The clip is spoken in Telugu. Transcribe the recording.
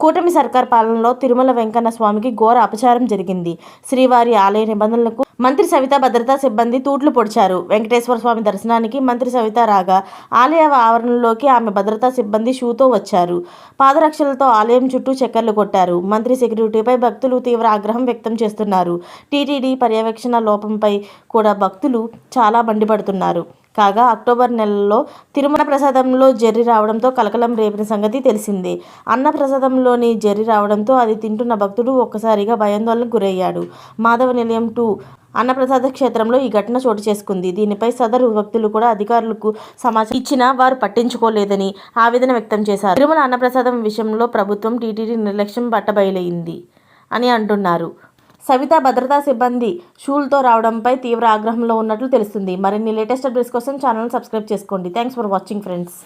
కూటమి సర్కార్ పాలనలో తిరుమల వెంకన్న స్వామికి ఘోర అపచారం జరిగింది. శ్రీవారి ఆలయ నిబంధనలకు మంత్రి సవిత భద్రతా సిబ్బంది తూట్లు పొడిచారు. వెంకటేశ్వర స్వామి దర్శనానికి మంత్రి సవిత రాగా ఆలయ ఆవరణలోకి ఆమె భద్రతా సిబ్బంది షూతో వచ్చారు. పాదరక్షలతో ఆలయం చుట్టూ చక్కర్లు కొట్టారు. మంత్రి సెక్యూరిటీపై భక్తులు తీవ్ర ఆగ్రహం వ్యక్తం చేస్తున్నారు. టీటీడీ పర్యవేక్షణ లోపంపై కూడా భక్తులు చాలా మండిపడుతున్నారు కాగా అక్టోబర్ నెలలో తిరుమల ప్రసాదంలో జర్రి రావడంతో కలకలం రేపిన సంగతి తెలిసిందే. అన్న ప్రసాదంలోని జర్రి రావడంతో అది తింటున్న భక్తుడు ఒక్కసారిగా భయాందోళనకు గురయ్యాడు. మాధవ నిలయం టూ అన్నప్రసాద క్షేత్రంలో ఈ ఘటన చోటు చేసుకుంది. దీనిపై సదరు భక్తులు కూడా అధికారులకు సమాచారం ఇచ్చినా వారు పట్టించుకోలేదని ఆవేదన వ్యక్తం చేశారు. తిరుమల అన్నప్రసాదం విషయంలో ప్రభుత్వం టీటీడీ నిర్లక్ష్యం బట్టబయలైంది అని అంటున్నారు. సవిత భద్రతా సిబ్బంది షూల్తో రావడంపై తీవ్ర ఆగ్రహంలో ఉన్నట్లు తెలుస్తుంది. మరిన్ని లేటెస్ట్ అప్డేట్స్ కోసం ఛానల్ సబ్స్క్రైబ్ చేసుకోండి. Thanks for watching friends.